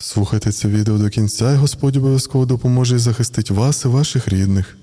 Слухайте це відео до кінця, і Господь обов'язково допоможе і захистить вас і ваших рідних.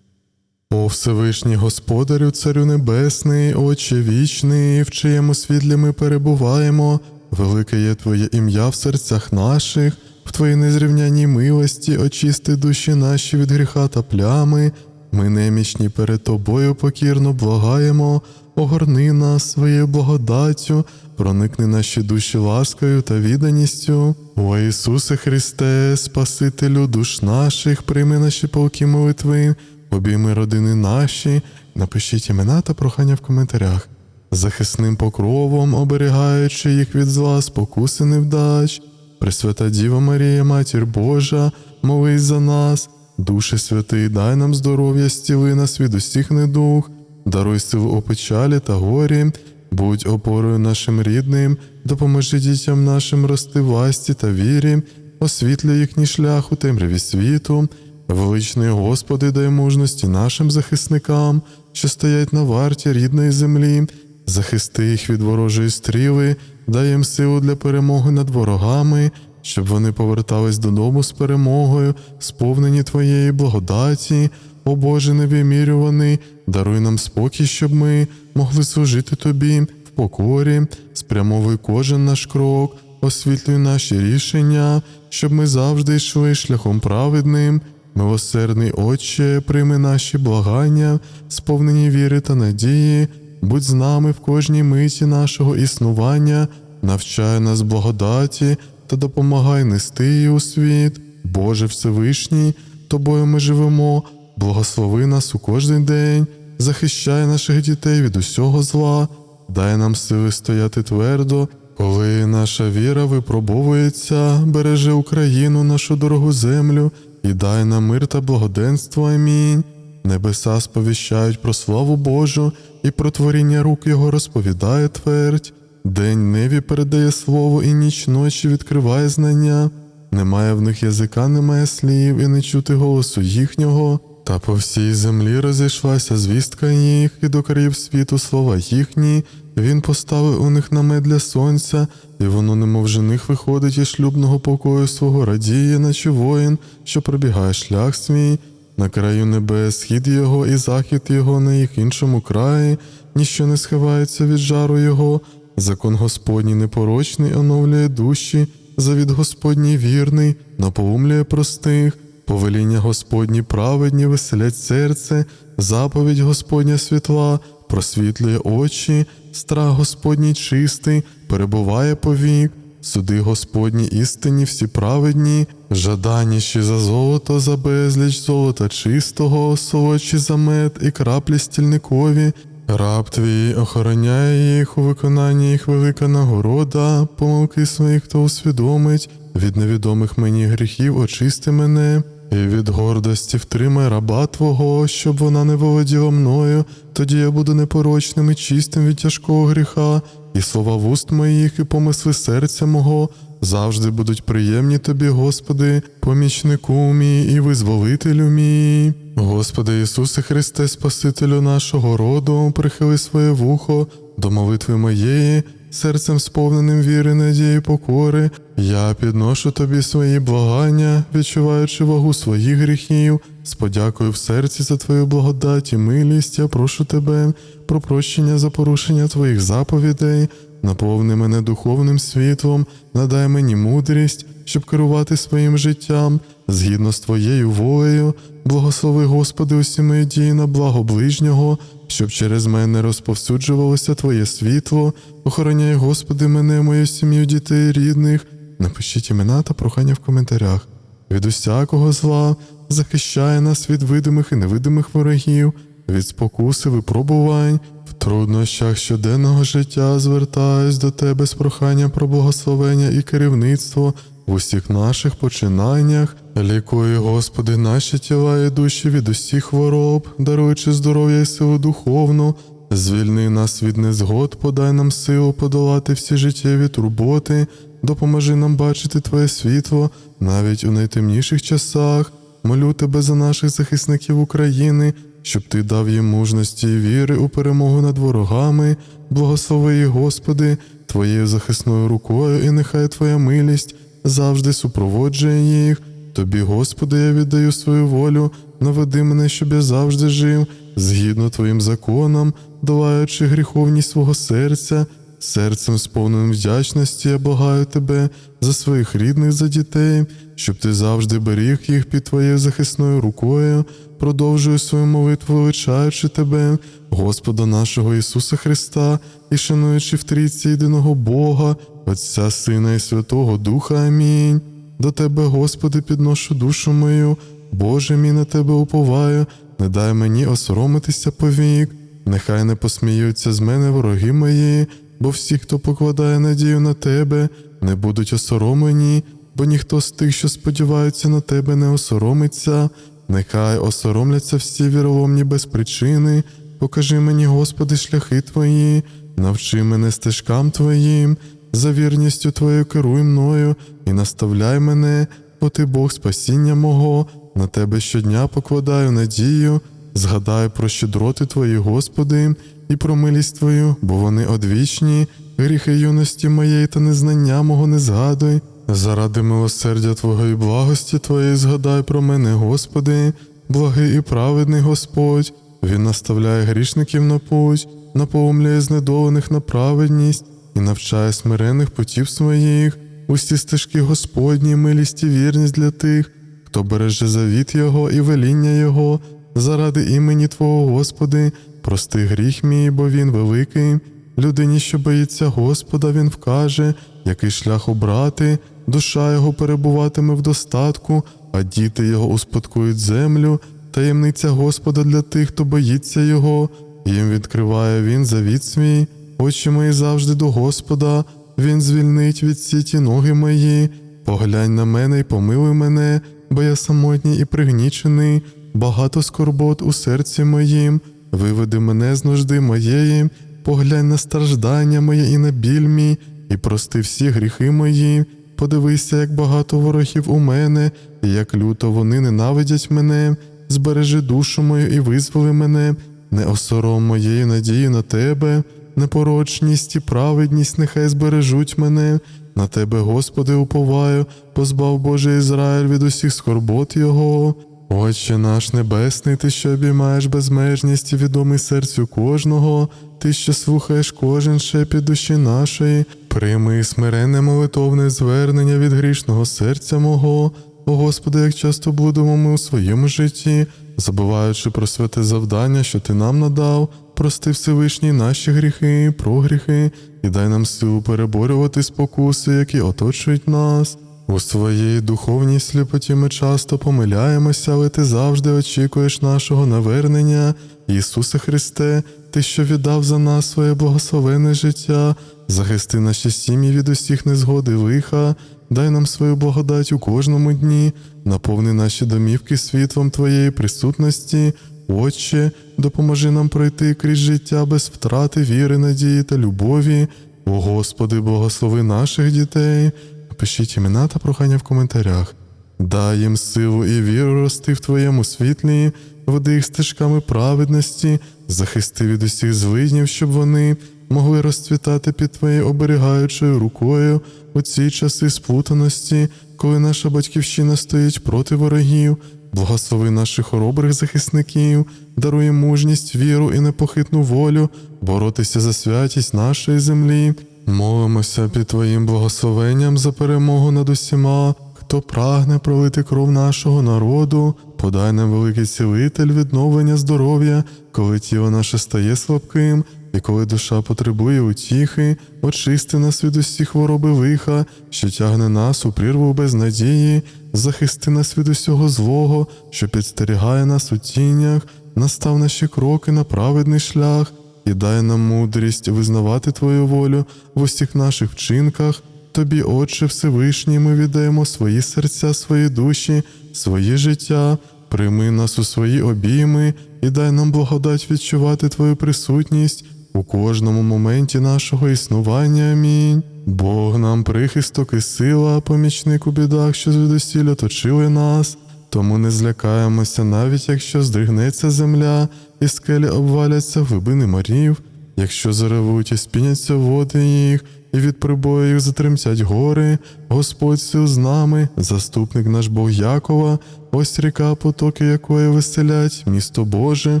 О Всевишній Господарю, Царю Небесний, Отче вічний, в чиєму світлі ми перебуваємо, велике є Твоє ім'я в серцях наших, в Твоїй незрівняній милості очисти душі наші від гріха та плями. Ми немічні перед Тобою покірно благаємо, огорни нас своєю благодаттю, проникни наші душі ласкою та відданістю. О Ісусе Христе, Спасителю душ наших, прийми наші полки молитви, обійми родини наші, напишіть імена та прохання в коментарях. Захисним покровом, оберігаючи їх від зла, спокуси невдач. Пресвята Діва Марія, Матір Божа, молись за нас, Душе святий, дай нам здоров'я, стіли нас від усіх недуг, даруй силу у печалі та горі, будь опорою нашим рідним, допоможи дітям нашим рости в ласті та вірі, освітлюй їхній шлях у темряві світу. Величний Господи, дай мужності нашим захисникам, що стоять на варті рідної землі, захисти їх від ворожої стріли, дай їм силу для перемоги над ворогами, щоб вони повертались додому з перемогою, сповнені Твоєї благодаті, о Боже невимірюваний, даруй нам спокій, щоб ми могли служити Тобі в покорі, спрямовуй кожен наш крок, освітлюй наші рішення, щоб ми завжди йшли шляхом праведним. Милосердний Отче, прийми наші благання, сповнені віри та надії, будь з нами в кожній миті нашого існування, навчай нас благодаті та допомагай нести її у світ. Боже Всевишній, Тобою ми живемо, благослови нас у кожний день, захищай наших дітей від усього зла, дай нам сили стояти твердо, коли наша віра випробовується, бережи Україну, нашу дорогу землю, і дай нам мир та благоденство. Амінь. Небеса сповіщають про славу Божу, і про творіння рук Його розповідає твердь. День небі передає слово, і ніч ночі відкриває знання. Немає в них язика, немає слів, і не чути голосу їхнього. Та по всій землі розійшлася звістка їх, і до країв світу слова їхні. Він поставив у них намет для сонця, і воно, немов жених, виходить із шлюбного покою свого, радіє, наче воїн, що пробігає шлях свій. На краю небес, схід його і захід його на їх іншому краї, ніщо не схивається від жару його. Закон Господній непорочний оновлює душі, завід Господній вірний, наpoумлює простих, повеління Господні праведні веселять серце, заповідь Господня світла, просвітлює очі, страх Господній чистий, перебуває повік. Суди Господні істинні всі праведні, жаданіші за золото, за безліч золота чистого, солодші за мед і краплі стільникові. Раб твій охороняє їх у виконанні їх велика нагорода, помилки своїх, хто усвідомить, від невідомих мені гріхів очисти мене, і від гордості втримай раба Твого, щоб вона не володіла мною, тоді я буду непорочним і чистим від тяжкого гріха, і слова вуст моїх, і помисли серця мого завжди будуть приємні тобі, Господи, помічнику мій і визволителю мій. Господи Ісусе Христе, Спасителю нашого роду, прихили своє вухо до молитви моєї, серцем сповненим віри, надії, покори. Я підношу тобі свої благання, відчуваючи вагу своїх гріхів, з подякою в серці за твою благодать і милість, я прошу тебе про прощення за порушення твоїх заповідей, наповни мене духовним світлом, надай мені мудрість, щоб керувати своїм життям згідно з твоєю волею. Благослови, Господи, усі мої дії на благо ближнього, щоб через мене розповсюджувалося Твоє світло. Охороняй, Господи, мене, мою сім'ю, дітей рідних. Напишіть імена та прохання в коментарях. Від усякого зла захищає нас від видимих і невидимих ворогів, від спокуси, випробувань, в труднощах щоденного життя звертаюсь до Тебе з проханням про благословення і керівництво в усіх наших починаннях. Лікуй, Господи, наші тіла і душі від усіх хвороб, даруючи здоров'я і силу духовну. Звільни нас від незгод, подай нам силу подолати всі життєві турботи, допоможи нам бачити Твоє світло навіть у найтемніших часах. Молю тебе за наших захисників України, щоб ти дав їм мужності і віри у перемогу над ворогами. Благослови Господи, Твоєю захисною рукою, і нехай Твоя милість завжди супроводжує їх. Тобі, Господи, я віддаю свою волю, наведи мене, щоб я завжди жив, згідно Твоїм законам, долаючи гріховність свого серця, серцем сповненим вдячності я благаю тебе за своїх рідних, за дітей, щоб ти завжди беріг їх під твоєю захисною рукою, продовжую свою молитву, величаючи тебе, Господа нашого Ісуса Христа, і шануючи в трійці єдиного Бога, Отця, Сина і Святого Духа. Амінь. До Тебе, Господи, підношу душу мою, Боже мій на Тебе уповаю, не дай мені осоромитися повік, нехай не посміються з мене вороги мої, бо всі, хто покладає надію на Тебе, не будуть осоромлені, бо ніхто з тих, що сподіваються на Тебе, не осоромиться, нехай осоромляться всі віроломні без причини, покажи мені, Господи, шляхи Твої, навчи мене стежкам Твоїм, за вірністю Твоєю керуй мною і наставляй мене, бо Ти Бог спасіння мого, на Тебе щодня покладаю надію, згадай про щедроти Твої, Господи, і про милість Твою, бо вони одвічні, гріхи юності моєї та незнання мого не згадуй. Заради милосердя Твого і благості Твоєї згадай про мене, Господи, благий і праведний Господь, Він наставляє грішників на путь, наповнює знедолених на праведність і навчає смирених путів своїх, усі стежки Господні, милість і вірність для тих, хто береже завіт Його і веління Його, заради імені Твого, Господи, прости гріх мій, бо він великий. Людині, що боїться Господа, він вкаже, який шлях обрати, душа його перебуватиме в достатку, а діти його успадкують землю, таємниця Господа для тих, хто боїться Його, їм відкриває він завіт свій, очі мої завжди до Господа, Він звільнить від сіті ноги мої, поглянь на мене і помилуй мене, бо я самотній і пригнічений, багато скорбот у серці моїм, виведи мене з нужди моєї, поглянь на страждання моє і на біль мій, і прости всі гріхи мої. Подивися, як багато ворогів у мене, і як люто вони ненавидять мене, збережи душу мою і визволи мене, не осором моєї надії на тебе, непорочність і праведність нехай збережуть мене. На тебе, Господи, уповаю, позбав Боже Ізраїль від усіх скорбот Його. Отче наш Небесний, Ти, що обіймаєш безмежність і відомий серцю кожного, Ти, що слухаєш кожен шепіт душі нашої, прийми смирене молитовне звернення від грішного серця мого. О Господи, як часто блудимо ми у своєму житті, забуваючи про святе завдання, що Ти нам надав, прости Всевишній наші гріхи, прогріхи, і дай нам силу переборювати спокуси, які оточують нас. У своїй духовній сліпоті ми часто помиляємося, але ти завжди очікуєш нашого навернення. Ісусе Христе, Ти, що віддав за нас своє благословене життя, захисти наші сім'ї від усіх незгоди лиха, дай нам свою благодать у кожному дні, наповни наші домівки світлом Твоєї присутності. Отче, допоможи нам пройти крізь життя без втрати віри, надії та любові. О Господи, благослови наших дітей. Пишіть імена та прохання в коментарях. Дай їм силу і віру рости в Твоєму світлі, веди їх стежками праведності, захисти від усіх злиднів, щоб вони могли розцвітати під Твоєю оберігаючою рукою у ці часи сплутаності, коли наша батьківщина стоїть проти ворогів. Благослови наших хоробрих захисників, даруй мужність, віру і непохитну волю боротися за святість нашої землі. Молимося під Твоїм благословенням за перемогу над усіма, хто прагне пролити кров нашого народу, подай нам великий цілитель відновлення здоров'я, коли тіло наше стає слабким, і коли душа потребує утіхи, очисти нас від усіх хвороби лиха, що тягне нас у прірву без надії, захисти нас від усього злого, що підстерігає нас у тінях, настав наші кроки на праведний шлях і дай нам мудрість визнавати Твою волю в усіх наших вчинках. Тобі, Отче Всевишній, ми віддаємо свої серця, свої душі, своє життя, прийми нас у свої обійми і дай нам благодать відчувати Твою присутність у кожному моменті нашого існування. Амінь. Бог нам прихисток і сила, помічник у бідах, що звідусіль оточили нас. Тому не злякаємося, навіть якщо здригнеться земля, і скелі обваляться глибини морів, Якщо заревуть і спіняться води їх, і від прибою їх затремтять гори, Господь сил з нами, заступник наш Бог Якова, ось ріка, потоки якої веселять, місто Боже,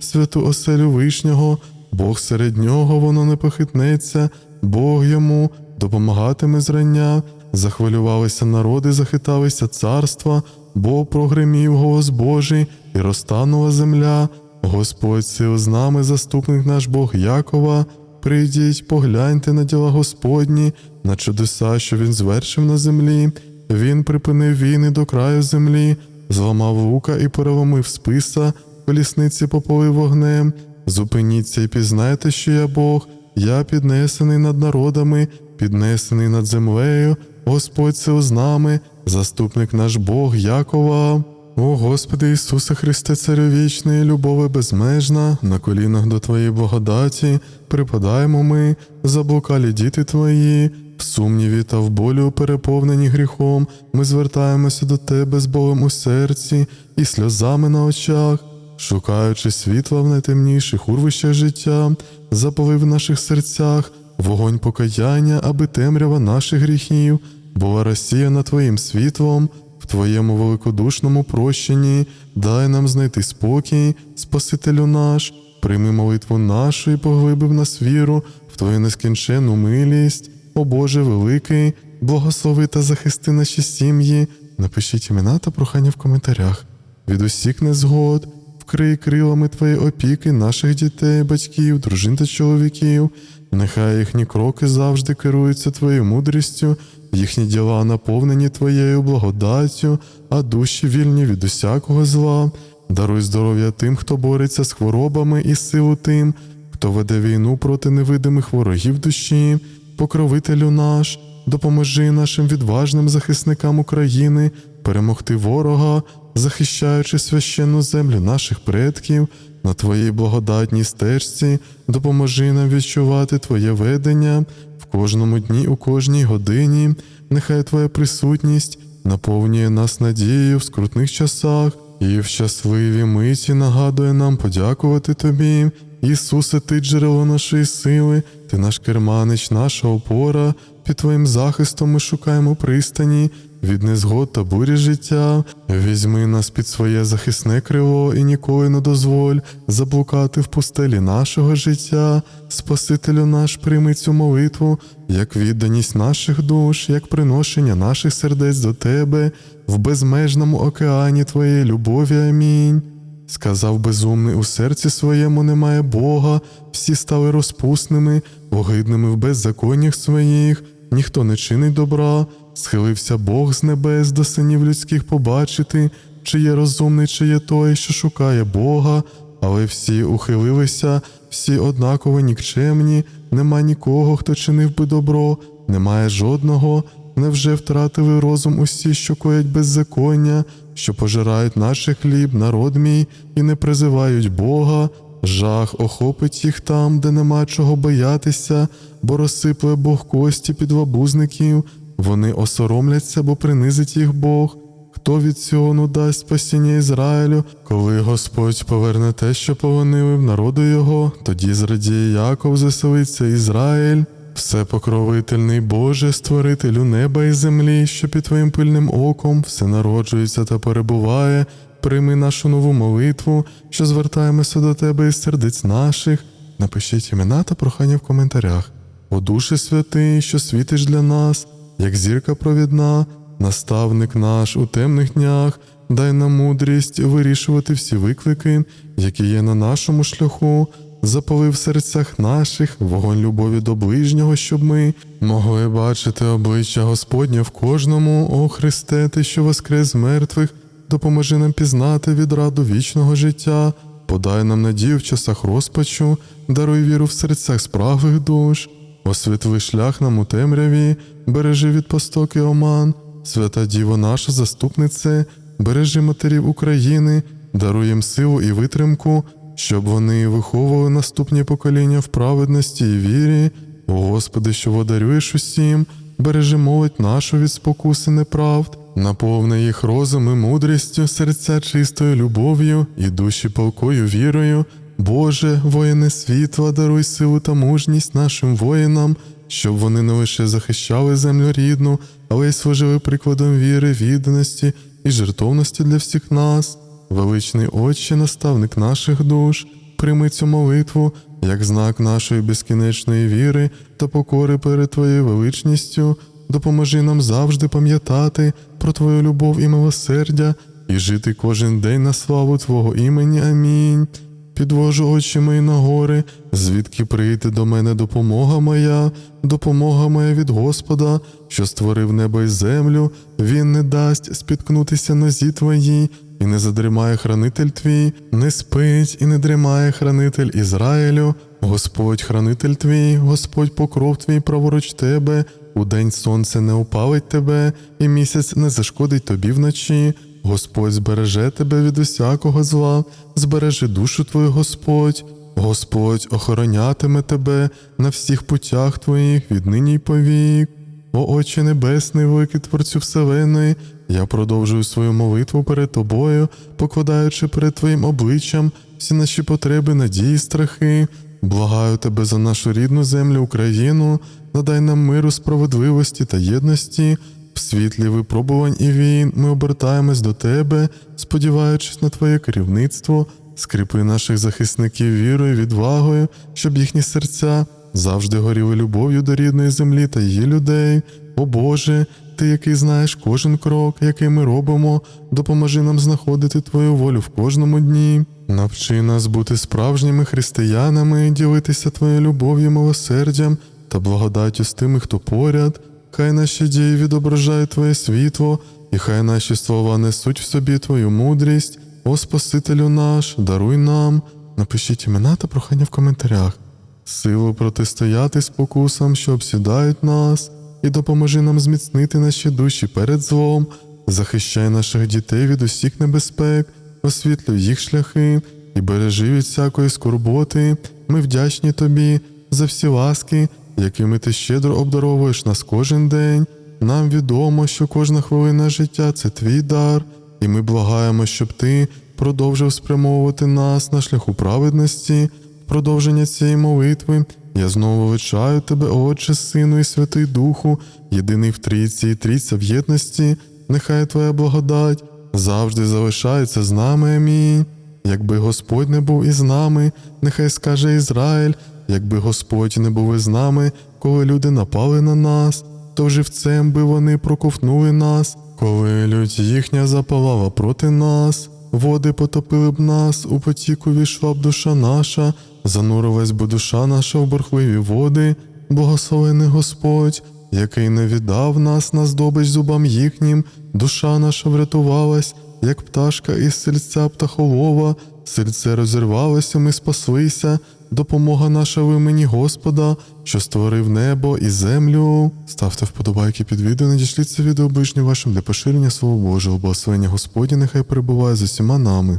святу оселю Вишнього, Бог серед нього, воно не похитнеться, Бог йому допомагатиме зрання, захвилювалися народи, захиталися царства, бо прогремів голос Божий, і розтанула земля. Господь сил з нами, заступник наш Бог Якова. Прийдіть, погляньте на діла Господні, на чудеса, що він звершив на землі. Він припинив війни до краю землі, зламав лука і переломив списа, колісниці пополив вогнем. Зупиніться і пізнайте, що я Бог, я піднесений над народами, піднесений над землею, Господь сил з нами, заступник наш Бог Якова. О Господи Ісусе Христе, Царю вічний, любове безмежна, на колінах до Твоєї благодаті припадаємо ми, заблукалі діти Твої, в сумніві та в болю переповнені гріхом, ми звертаємося до Тебе з болем у серці і сльозами на очах, шукаючи світла в найтемніших урвищах життя, запали в наших серцях вогонь покаяння, аби темрява наших гріхів була розсіяна Твоїм світлом. В Твоєму великодушному прощенні дай нам знайти спокій, Спасителю наш, прийми молитву нашу і поглиби в нас віру в Твою нескінченну милість, о Боже великий, благослови та захисти наші сім'ї. Напишіть імена та прохання в коментарях. Від усіх незгод, вкрий крилами Твої опіки наших дітей, батьків, дружин та чоловіків. Нехай їхні кроки завжди керуються Твоєю мудрістю, їхні діла наповнені Твоєю благодаттю, а душі вільні від усякого зла. Даруй здоров'я тим, хто бореться з хворобами, і силу тим, хто веде війну проти невидимих ворогів душі, покровителю наш, допоможи нашим відважним захисникам України перемогти ворога, захищаючи священну землю наших предків. На Твоїй благодатній стежці допоможи нам відчувати Твоє ведення в кожному дні, у кожній годині. Нехай Твоя присутність наповнює нас надією в скрутних часах і в щасливі миті нагадує нам подякувати Тобі. Ісусе, Ти джерело нашої сили, Ти наш керманич, наша опора. Під Твоїм захистом ми шукаємо пристані від незгод та бурі життя. Візьми нас під своє захисне крило і ніколи не дозволь заблукати в пустелі нашого життя. Спасителю наш, прийми цю молитву, як відданість наших душ, як приношення наших сердець до Тебе в безмежному океані Твоєї любові. Амінь. Сказав безумний у серці своєму немає Бога, всі стали розпусними, огидними в беззаконнях своїх, ніхто не чинить добра, схилився Бог з небес до синів людських побачити, чи є розумний, чи є той, що шукає Бога, але всі ухилилися, всі однаково нікчемні, нема нікого, хто чинив би добро, немає жодного. Невже втратили розум усі, що коять беззаконня, що пожирають наш хліб, народ мій, і не призивають Бога? Жах охопить їх там, де нема чого боятися, бо розсипле Бог кості під лабузників, вони осоромляться, бо принизить їх Бог. Хто від цього ну дасть спасіння Ізраїлю, коли Господь поверне те, що полонили в народу його, тоді зрадіє Яков, заселиться Ізраїль. Всепокровительний Боже, створителю неба і землі, що під Твоїм пильним оком все народжується та перебуває, прийми нашу нову молитву, що звертаємося до Тебе із сердець наших. Напишіть імена та прохання в коментарях. О Душе святий, що світиш для нас, як зірка провідна, наставник наш у темних днях, дай нам мудрість вирішувати всі виклики, які є на нашому шляху запали в серцях наших вогонь любові до ближнього, щоб ми могли бачити обличчя Господнє в кожному, о Христе, Ти, що воскрес мертвих, допоможи нам пізнати відраду вічного життя, подай нам надію в часах розпачу, даруй віру в серцях справих душ, освітли шлях нам у темряві, бережи від постоки оман, свята Діво наша заступнице, бережи матерів України, даруй їм силу і витримку щоб вони виховували наступні покоління в праведності і вірі. О Господи, що водарюєш усім, бережи молодь нашу від спокуси неправд, наповни їх розум і мудрістю, серця чистою любов'ю і душі палкою вірою, Боже, воїни світла, даруй силу та мужність нашим воїнам, щоб вони не лише захищали землю рідну, але й служили прикладом віри, відданості і жертовності для всіх нас. Величний Отче, наставник наших душ, прийми цю молитву як знак нашої безкінечної віри та покори перед Твоєю величністю. Допоможи нам завжди пам'ятати про Твою любов і милосердя і жити кожен день на славу Твого імені. Амінь. Підвожу очі мої на гори, звідки прийде до мене допомога моя, допомога моя від Господа, що створив небо і землю, Він не дасть спіткнутися нозі твоїй, і не задримає хранитель твій, не спить і не дрімає хранитель Ізраїлю, Господь хранитель твій, Господь покров твій праворуч тебе, у день сонце не опалить тебе, і місяць не зашкодить тобі вночі. Господь збереже тебе від усякого зла, збережи душу твою, Господь. Господь охоронятиме тебе на всіх путях твоїх віднині й повік. О Отче Небесний, великий Творцю Вселеної, я продовжую свою молитву перед тобою, покладаючи перед Твоїм обличчям всі наші потреби, надії, страхи. Благаю тебе за нашу рідну землю Україну, надай нам миру, справедливості та єдності. В світлі випробувань і війн ми обертаємось до тебе, сподіваючись на Твоє керівництво, скріпи наших захисників вірою, відвагою, щоб їхні серця завжди горіли любов'ю до рідної землі та її людей. О Боже, Ти, який знаєш кожен крок, який ми робимо, допоможи нам знаходити Твою волю в кожному дні. Навчи нас бути справжніми християнами, ділитися Твоєю любов'ю, милосердям та благодаттю з тими, хто поряд. Хай наші дії відображають Твоє світло, і хай наші слова несуть в собі Твою мудрість. О Спасителю наш, даруй нам. Напишіть імена та прохання в коментарях. Силу протистояти спокусам, що обсідають нас, і допоможи нам зміцнити наші душі перед злом, захищай наших дітей від усіх небезпек, освітлюй їх шляхи і бережи від всякої скорботи. Ми вдячні тобі за всі ласки, якими ти щедро обдаровуєш нас кожен день. Нам відомо, що кожна хвилина життя це твій дар, і ми благаємо, щоб ти продовжив спрямовувати нас на шляху праведності. Продовження цієї молитви я знову величаю тебе, Отче, Сину і Святий Духу, єдиний в трійці і трійця в єдності, нехай Твоя благодать завжди залишається з нами. Амінь. Якби Господь не був із нами, нехай скаже Ізраїль, якби Господь не був із нами, коли люди напали на нас, то живцем би вони проковтнули нас, коли лють їхня запалала проти нас. Води потопили б нас, у потіку війшла б душа наша, занурилась би душа наша в бурхливі води, благословений Господь, який не віддав нас на здобич зубам їхнім, душа наша врятувалась, як пташка із сельця птахолова, сельце розірвалося, ми спаслися, допомога наша в імені Господа, що створив небо і землю. Ставте вподобайки під відео, надішліться відео ближнім вашим для поширення Слова Божого, благословення Господня, нехай перебуває з усіма нами.